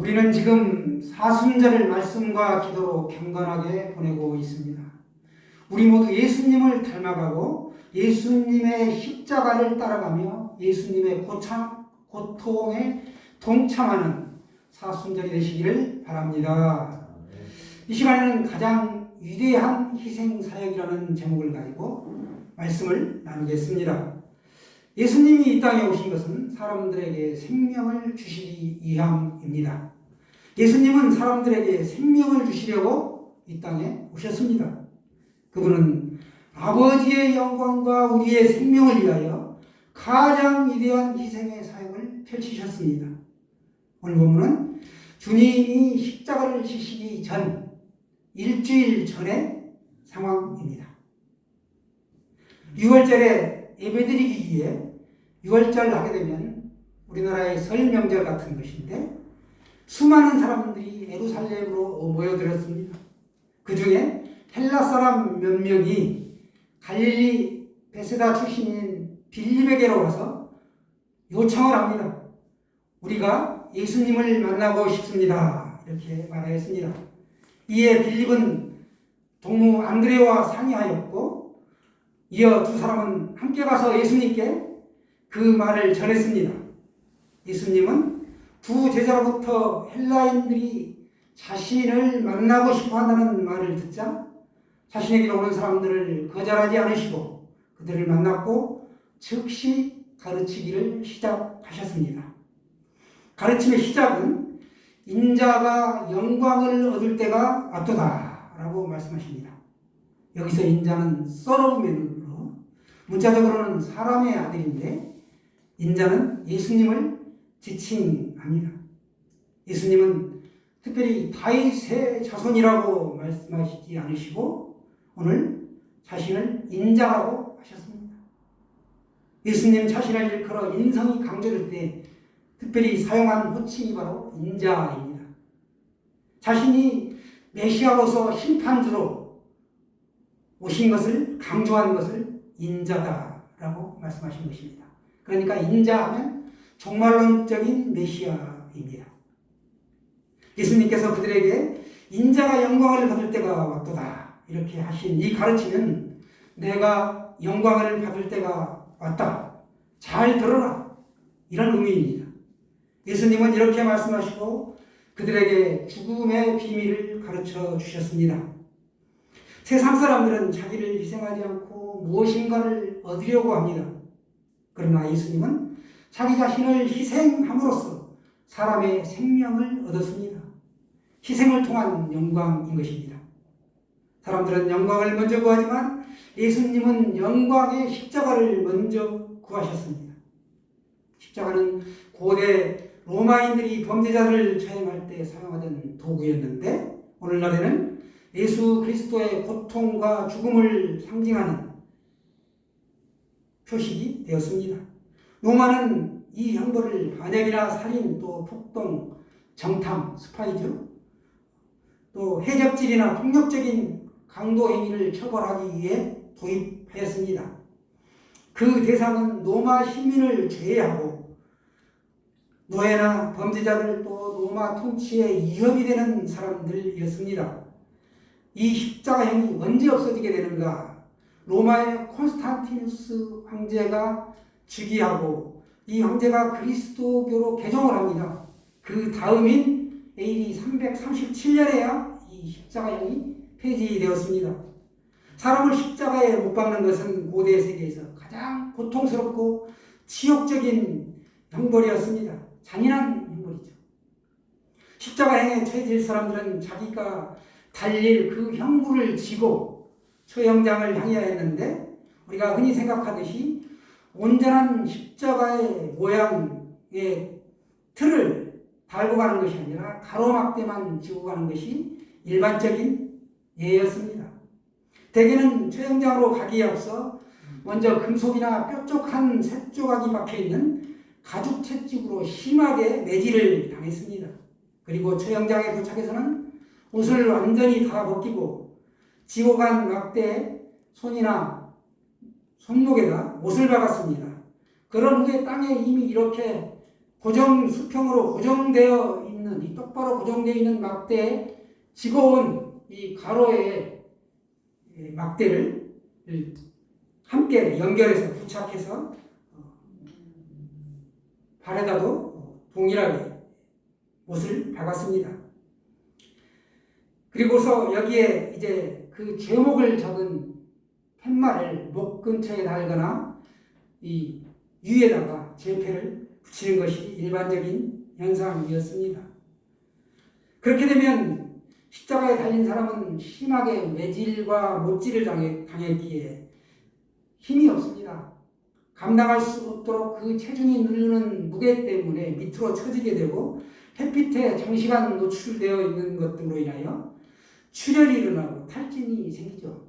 우리는 지금 사순절을 말씀과 기도로 경건하게 보내고 있습니다. 우리 모두 예수님을 닮아가고 예수님의 십자가를 따라가며 예수님의 고참, 고통에 동참하는 사순절이 되시기를 바랍니다. 이 시간에는 가장 위대한 희생 사역이라는 제목을 가지고 말씀을 나누겠습니다. 예수님이 이 땅에 오신 것은 사람들에게 생명을 주시기 위함입니다. 예수님은 사람들에게 생명을 주시려고 이 땅에 오셨습니다. 그분은 아버지의 영광과 우리의 생명을 위하여 가장 위대한 희생의 사역을 펼치셨습니다. 오늘 본문은 주님이 십자가를 지시기 전 일주일 전의 상황입니다. 6월절에 예배드리기 위해 6월절 하게 되면 우리나라의 설 명절 같은 것인데 수많은 사람들이 예루살렘으로 모여들었습니다. 그 중에 헬라 사람 몇 명이 갈릴리 베세다 출신인 빌립에게로 와서 요청을 합니다. 우리가 예수님을 만나고 싶습니다. 이렇게 말하였습니다. 이에 빌립은 동무 안드레와 상의하였고 이어 두 사람은 함께 가서 예수님께 그 말을 전했습니다. 예수님은 두 제자로부터 헬라인들이 자신을 만나고 싶어 한다는 말을 듣자 자신에게 오는 사람들을 거절하지 않으시고 그들을 만났고 즉시 가르치기를 시작하셨습니다. 가르침의 시작은 인자가 영광을 얻을 때가 왔도다 라고 말씀하십니다. 여기서 인자는 썰어보면으로 문자적으로는 사람의 아들인데 인자는 예수님을 지칭합니다. 예수님은 특별히 다윗의 자손이라고 말씀하시지 않으시고 오늘 자신을 인자라고 하셨습니다. 예수님 자신을 일컬어 인성이 강조될 때 특별히 사용한 호칭이 바로 인자입니다. 자신이 메시아로서 심판주로 오신 것을 강조한 것을 인자다라고 말씀하신 것입니다. 그러니까 인자하면 종말론적인 메시아입니다. 예수님께서 그들에게 인자가 영광을 받을 때가 왔도다 이렇게 하신 이 가르침은 내가 영광을 받을 때가 왔다. 잘 들어라. 이런 의미입니다. 예수님은 이렇게 말씀하시고 그들에게 죽음의 비밀을 가르쳐 주셨습니다. 세상 사람들은 자기를 희생하지 않고 무엇인가를 얻으려고 합니다. 그러나 예수님은 자기 자신을 희생함으로써 사람의 생명을 얻었습니다. 희생을 통한 영광인 것입니다. 사람들은 영광을 먼저 구하지만 예수님은 영광의 십자가를 먼저 구하셨습니다. 십자가는 고대 로마인들이 범죄자를 처형할 때 사용하던 도구였는데 오늘날에는 예수 그리스도의 고통과 죽음을 상징하는 표식이 되었습니다. 로마는 이 형벌을 반역이나 살인, 또 폭동, 정탐, 스파이죠. 또 해적질이나 폭력적인 강도 행위를 처벌하기 위해 도입하였습니다. 그 대상은 로마 시민을 제외하고 노예나 범죄자들 또 로마 통치에 위협이 되는 사람들이었습니다. 이 십자가형이 언제 없어지게 되는가? 로마의 콘스탄티누스 황제가 즉위하고 이 황제가 그리스도교로 개종을 합니다. 그 다음인 AD 337년에야 이 십자가형이 폐지되었습니다. 사람을 십자가에 못 박는 것은 고대 세계에서 가장 고통스럽고 치욕적인 형벌이었습니다. 잔인한 형벌이죠. 십자가행에 처해질 사람들은 자기가 달릴 그 형구를 지고 처형장을 향해야 했는데 우리가 흔히 생각하듯이 온전한 십자가의 모양의 틀을 달고 가는 것이 아니라 가로막대만 지고 가는 것이 일반적인 예였습니다. 대개는 처형장으로 가기에 앞서 먼저 금속이나 뾰족한 쇳조각이 박혀 있는 가죽 채찍으로 심하게 매질을 당했습니다. 그리고 처형장에 도착해서는 옷을 완전히 다 벗기고 지고 간 막대에 손이나 손목에다 못을 박았습니다. 그런 후에 땅에 이미 이렇게 고정 수평으로 고정되어 있는 이 똑바로 고정되어 있는 막대에 지거운 이 가로의 이 막대를 함께 연결해서 부착해서 어, 발에다도 어, 동일하게 못을 박았습니다. 그리고서 여기에 이제 그 제목을 적은 팻말을 목 근처에 달거나 이 위에다가 제패를 붙이는 것이 일반적인 현상이었습니다. 그렇게 되면 십자가에 달린 사람은 심하게 매질과 못질을 당했기에 힘이 없습니다. 감당할 수 없도록 그 체중이 누르는 무게 때문에 밑으로 처지게 되고 햇빛에 장시간 노출되어 있는 것 등으로 인하여 출혈이 일어나고 탈진이 생기죠.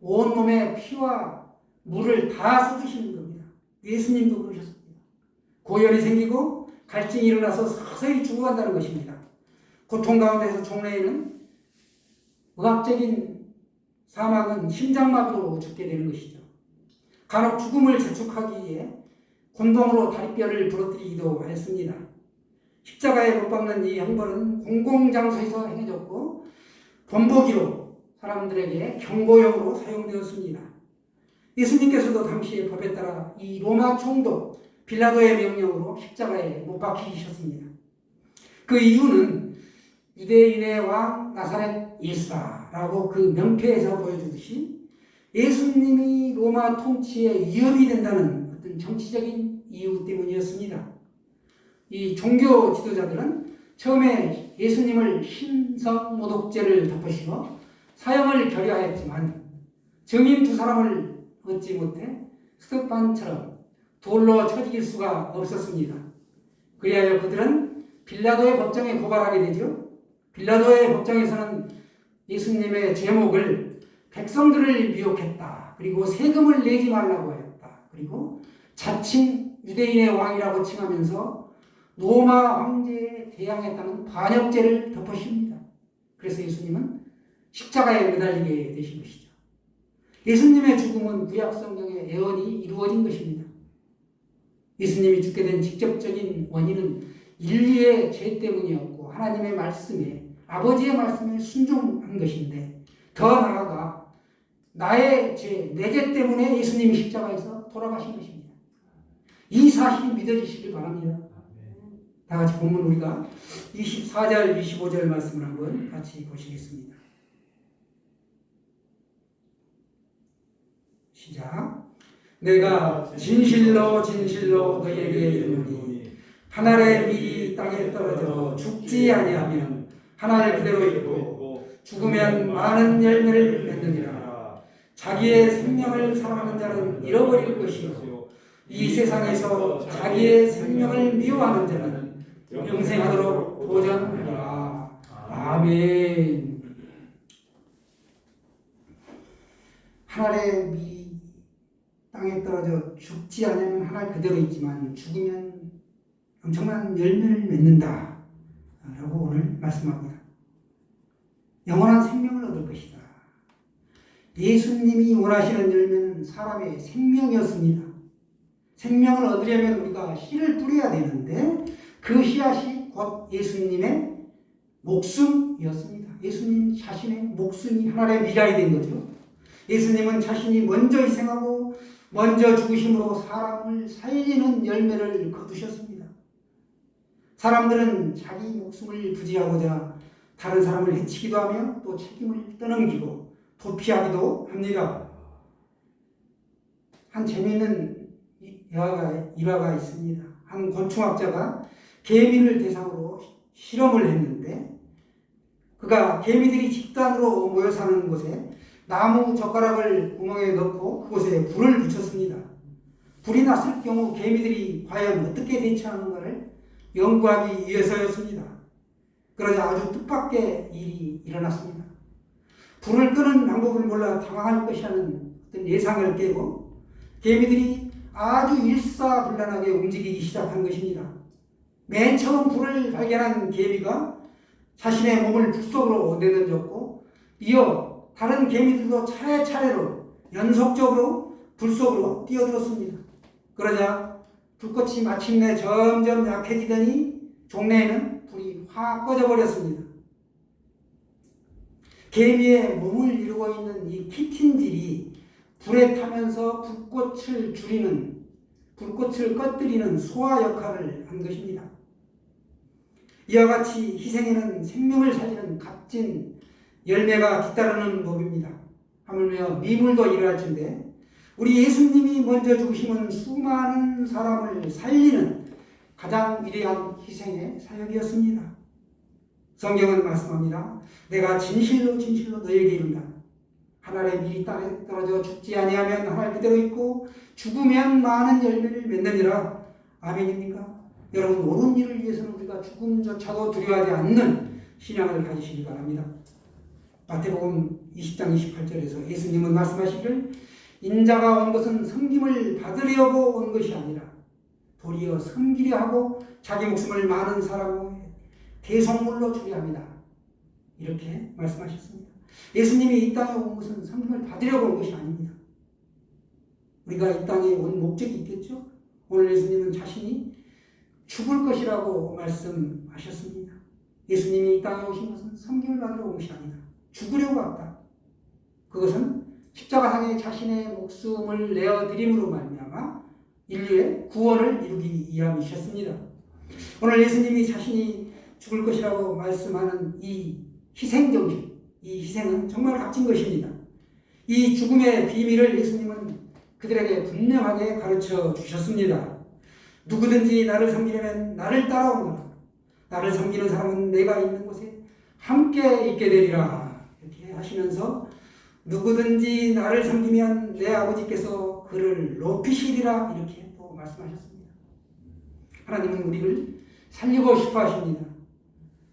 온몸에 피와 물을 다 쏟으시는 겁니다. 예수님도 그러셨습니다. 고열이 생기고 갈증이 일어나서 서서히 죽어간다는 것입니다. 고통 가운데서 종래에는 의학적인 사망은 심장마비로 죽게 되는 것이죠. 간혹 죽음을 재촉하기 위해 곤동으로 다리뼈를 부러뜨리기도 했습니다. 십자가에 못 박는 이 형벌은 공공장소에서 행해졌고 본보기로 사람들에게 경고용으로 사용되었습니다. 예수님께서도 당시의 법에 따라 이 로마 총독 빌라도의 명령으로 십자가에 못 박히셨습니다. 그 이유는 유대인의 왕 나사렛 예수다라고 그 명패에서 보여주듯이 예수님이 로마 통치에 위협이 된다는 어떤 정치적인 이유 때문이었습니다. 이 종교 지도자들은 처음에 예수님을 신성 모독죄를 덮으시고 사형을 결의하였지만 증인 두 사람을 얻지 못해 스테판처럼 돌로 쳐 죽일 수가 없었습니다. 그리하여 그들은 빌라도의 법정에 고발하게 되죠. 빌라도의 법정에서는 예수님의 제목을 백성들을 미혹했다. 그리고 세금을 내지 말라고 하였다. 그리고 자칭 유대인의 왕이라고 칭하면서 로마 황제에 대항했다는 반역죄를 덮으십니다. 그래서 예수님은 십자가에 매달리게 되신 것이죠. 예수님의 죽음은 구약 성경의 예언이 이루어진 것입니다. 예수님이 죽게 된 직접적인 원인은 인류의 죄 때문이었고 하나님의 말씀에 아버지의 말씀에 순종한 것인데 더 나아가 나의 죄, 내 죄 때문에 예수님이 십자가에서 돌아가신 것입니다. 이 사실이 믿어지시길 바랍니다. 다 같이 본문 우리가 24절, 25절 말씀을 한번 같이 보시겠습니다. 시작. 내가 진실로 진실로 너희에게 이르노니 한 알의 밀이 땅에 떨어져 죽지 아니하면 한알 그대로 있고 죽으면 많은 열매를 맺느니라. 자기의 생명을 사랑하는 자는 잃어버릴 것이요 이 세상에서 자기의 생명을 미워하는 자는 영생하도록 도전하리라. 아멘. 하늘의 미 땅에 떨어져 죽지 않으면 하늘 그대로 있지만 죽으면 엄청난 열매를 맺는다. 라고 오늘 말씀합니다. 영원한 생명을 얻을 것이다. 예수님이 원하시는 열매는 사람의 생명이었습니다. 생명을 얻으려면 우리가 씨를 뿌려야 되는데 그 씨앗이 곧 예수님의 목숨이었습니다. 예수님 자신의 목숨이 하나의 미랄이 된 거죠. 예수님은 자신이 먼저 희생하고 먼저 죽으심으로 사람을 살리는 열매를 거두셨습니다. 사람들은 자기 목숨을 부지하고자 다른 사람을 해치기도 하며 또 책임을 떠넘기고 도피하기도 합니다. 한 재미있는 일화가, 일화가 있습니다. 한 곤충학자가 개미를 대상으로 실험을 했는데 그가 개미들이 집단으로 모여 사는 곳에 나무 젓가락을 구멍에 넣고 그곳에 불을 붙였습니다. 불이 났을 경우 개미들이 과연 어떻게 대처하는가를 연구하기 위해서였습니다. 그러자 아주 뜻밖의 일이 일어났습니다. 불을 끄는 방법을 몰라 당황할 것이라는 어떤 예상을 깨고 개미들이 아주 일사불란하게 움직이기 시작한 것입니다. 맨 처음 불을 발견한 개미가 자신의 몸을 불 속으로 내던졌고 이어 다른 개미들도 차례차례로 연속적으로 불 속으로 뛰어들었습니다. 그러자 불꽃이 마침내 점점 약해지더니 종래에는 불이 다 꺼져버렸습니다. 개미의 몸을 이루고 있는 이 키틴질이 불에 타면서 불꽃을 줄이는 불꽃을 꺼뜨리는 소화 역할을 한 것입니다. 이와 같이 희생에는 생명을 살리는 값진 열매가 뒤따르는 법입니다. 하물며 미물도 이러할진데 우리 예수님이 먼저 죽으심은 수많은 사람을 살리는 가장 위대한 희생의 사역이었습니다. 성경은 말씀합니다. 내가 진실로 진실로 너에게 이른다. 하늘에 미리 떨어져 죽지 아니하면 하늘 그대로 있고 죽으면 많은 열매를 맺느니라. 아멘입니까? 여러분 옳은 일을 위해서는 우리가 죽음조차도 두려워하지 않는 신앙을 가지시기 바랍니다. 마태복음 20장 28절에서 예수님은 말씀하시기를 인자가 온 것은 섬김을 받으려고 온 것이 아니라 도리어 섬기려 하고 자기 목숨을 많은 사람의 대성물로 주려 합니다. 이렇게 말씀하셨습니다. 예수님이 이 땅에 온 것은 섬김을 받으려고 온 것이 아닙니다. 우리가 이 땅에 온 목적이 있겠죠? 오늘 예수님은 자신이 죽을 것이라고 말씀하셨습니다. 예수님이 이 땅에 오신 것은 섬김을 받으러 온 것이 아니다. 죽으려고 왔다. 그것은 십자가상에 자신의 목숨을 내어 드림으로 말미암아 인류의 구원을 이루기 위함이셨습니다. 오늘 예수님이 자신이 죽을 것이라고 말씀하는 이 희생 정신, 이 희생은 정말 값진 것입니다. 이 죽음의 비밀을 예수님은 그들에게 분명하게 가르쳐 주셨습니다. 누구든지 나를 섬기려면 나를 따라오너라. 나를 섬기는 사람은 내가 있는 곳에 함께 있게 되리라. 하시면서 누구든지 나를 섬기면 내 아버지께서 그를 높이시리라. 이렇게 또 말씀하셨습니다. 하나님은 우리를 살리고 싶어 하십니다.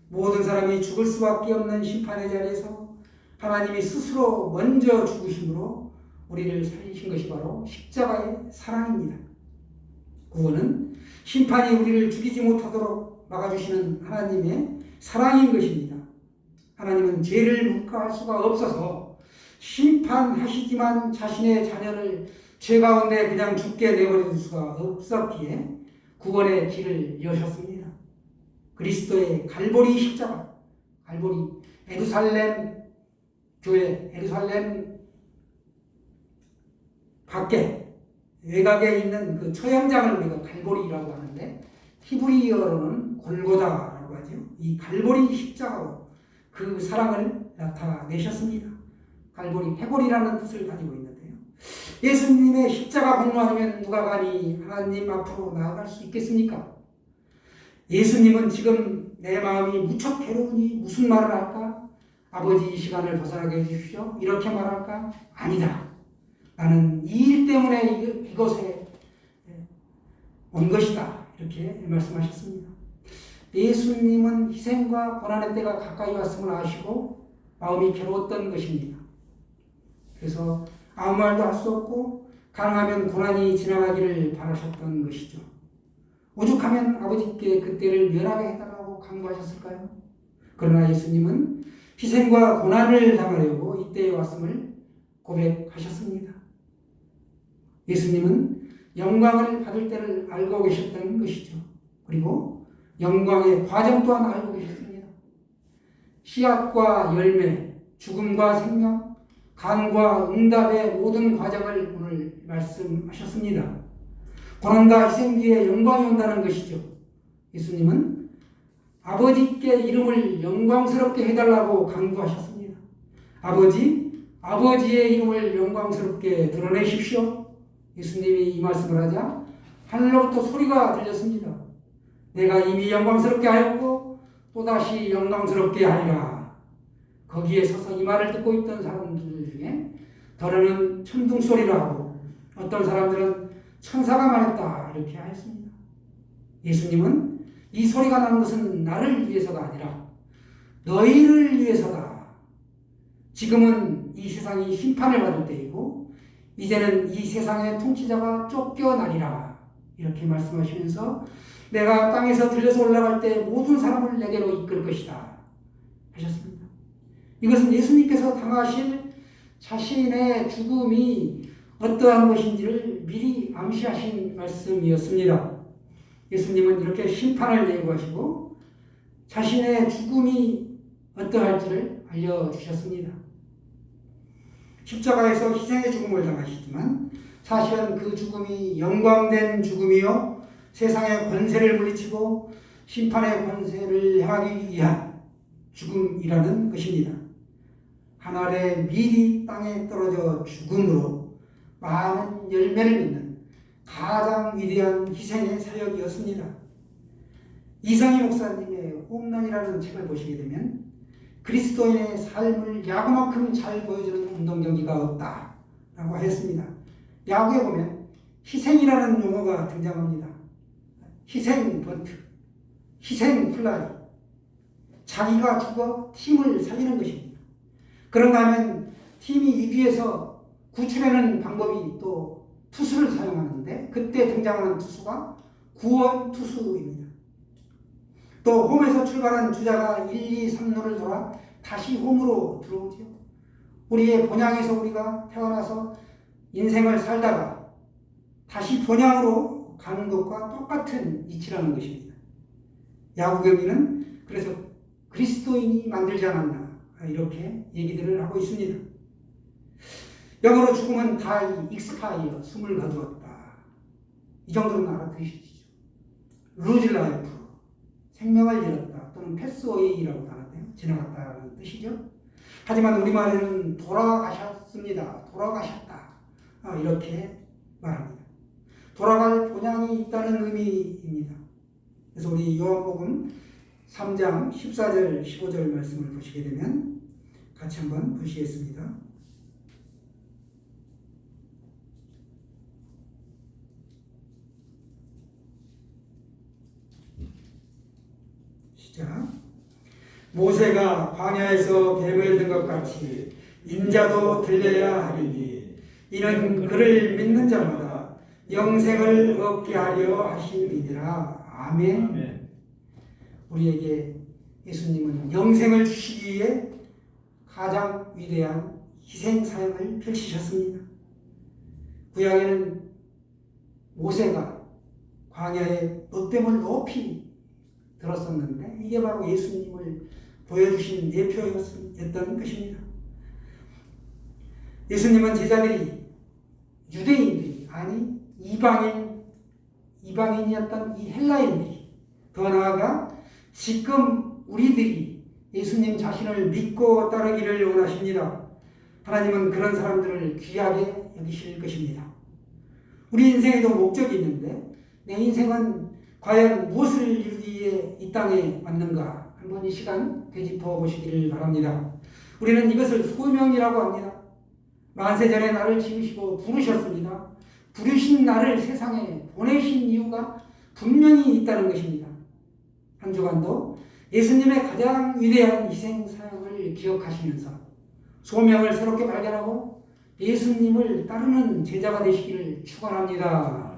모든 사람이 죽을 수밖에 없는 심판의 자리에서 하나님이 스스로 먼저 죽으심으로 우리를 살리신 것이 바로 십자가의 사랑입니다. 구원은 심판이 우리를 죽이지 못하도록 막아주시는 하나님의 사랑인 것입니다. 하나님은 죄를 묵과할 수가 없어서 심판하시지만 자신의 자녀를 죄 가운데 그냥 죽게 내버릴 수가 없었기에 구원의 길을 여셨습니다. 그리스도의 갈보리 십자가, 갈보리 에루살렘 교회, 에루살렘 밖에 외곽에 있는 그 처형장을 우리가 갈보리라고 하는데 히브리어로는 골고다라고 하죠. 이 갈보리 십자가로 그 사랑을 나타내셨습니다. 갈보리 해골이라는 뜻을 가지고 있는데요. 예수님의 십자가 공로 아니면 누가 가니 하나님 앞으로 나아갈 수 있겠습니까? 예수님은 지금 내 마음이 무척 괴로우니 무슨 말을 할까? 아버지 이 시간을 벗어나게 해주십시오. 이렇게 말할까? 아니다. 나는 이 일 때문에 이곳에 온 것이다. 이렇게 말씀하셨습니다. 예수님은 희생과 고난의 때가 가까이 왔음을 아시고 마음이 괴로웠던 것입니다. 그래서 아무 말도 할 수 없고 가능하면 고난이 지나가기를 바라셨던 것이죠. 오죽하면 아버지께 그때를 면하게 해달라고 강구하셨을까요? 그러나 예수님은 희생과 고난을 당하려고 이때에 왔음을 고백하셨습니다. 예수님은 영광을 받을 때를 알고 계셨던 것이죠. 그리고 영광의 과정 또한 알고 계셨습니다. 씨앗과 열매, 죽음과 생명, 간과 응답의 모든 과정을 오늘 말씀하셨습니다. 고난과 희생 뒤에 영광이 온다는 것이죠. 예수님은 아버지께 이름을 영광스럽게 해달라고 강구하셨습니다. 아버지, 아버지의 이름을 영광스럽게 드러내십시오. 예수님이 이 말씀을 하자 하늘로부터 소리가 들렸습니다. 내가 이미 영광스럽게 하였고 또다시 영광스럽게 하리라. 거기에 서서 이 말을 듣고 있던 사람들 중에 더러는 천둥 소리를 하고 어떤 사람들은 천사가 말했다 이렇게 하였습니다. 예수님은 이 소리가 나는 것은 나를 위해서가 아니라 너희를 위해서다. 지금은 이 세상이 심판을 받을 때이고 이제는 이 세상의 통치자가 쫓겨나리라 이렇게 말씀하시면서 내가 땅에서 들려서 올라갈 때 모든 사람을 내게로 이끌 것이다 하셨습니다. 이것은 예수님께서 당하실 자신의 죽음이 어떠한 것인지를 미리 암시하신 말씀이었습니다. 예수님은 이렇게 심판을 예고하시고 자신의 죽음이 어떠할지를 알려주셨습니다. 십자가에서 희생의 죽음을 당하시지만 사실은 그 죽음이 영광된 죽음이요 세상의 권세를 물리치고 심판의 권세를 향하기 위한 죽음이라는 것입니다. 하늘의 미리 땅에 떨어져 죽음으로 많은 열매를 맺는 가장 위대한 희생의 사역이었습니다. 이상희 목사님의 홈런이라는 책을 보시게 되면 그리스도인의 삶을 야구만큼 잘 보여주는 운동 경기가 없다라고 했습니다. 야구에 보면 희생이라는 용어가 등장합니다. 희생 번트, 희생 플라이, 자기가 죽어 팀을 살리는 것입니다. 그런가 하면 팀이 이기해서 구출하는 방법이 또 투수를 사용하는데 그때 등장하는 투수가 구원 투수입니다. 또 홈에서 출발한 주자가 1, 2, 3루를 돌아 다시 홈으로 들어오죠. 우리의 본향에서 우리가 태어나서 인생을 살다가 다시 본향으로 가는 것과 똑같은 이치라는 것입니다. 야구 경기는 그래서 그리스도인이 만들지 않았나 이렇게 얘기들을 하고 있습니다. 영어로 죽음은 다이 익스파이어 숨을 거두었다. 이 정도는 알아두시죠. 루즈 라이프 생명을 잃었다 또는 패스웨이라고 하는데요. 지나갔다는 뜻이죠. 하지만 우리말에는 돌아가셨습니다. 돌아가셨다. 아, 이렇게 말합니다. 돌아갈 본향이 있다는 의미입니다. 그래서 우리 요한복음 3장 14절 15절 말씀을 보시게 되면 같이 한번 보시겠습니다. 시작. 모세가 광야에서 뱀을 든 것 같이 인자도 들려야 하리니 이는 그를 믿는 자마다 영생을 얻게 하려 하심이니라. 아멘. 아멘. 우리에게 예수님은 영생을 주시기 위해 가장 위대한 희생 사역을 펼치셨습니다. 구약에는 모세가 광야에 롯뱀을 높이 들었었는데 이게 바로 예수님을 보여주신 예표였던 것입니다. 예수님은 제자들이 유대인들이 아니 이방인 이방인이었던 이 헬라인들이 더 나아가 지금 우리들이 예수님 자신을 믿고 따르기를 원하십니다. 하나님은 그런 사람들을 귀하게 여기실 것입니다. 우리 인생에도 목적이 있는데 내 인생은 과연 무엇을 이루기 위해 이 땅에 왔는가 한번 이 시간 되짚어 보시기를 바랍니다. 우리는 이것을 소명이라고 합니다. 만세전에 나를 지으시고 부르셨습니다. 부르신 나를 세상에 보내신 이유가 분명히 있다는 것입니다. 한 주간도 예수님의 가장 위대한 희생 사역을 기억하시면서 소명을 새롭게 발견하고 예수님을 따르는 제자가 되시기를 축원합니다.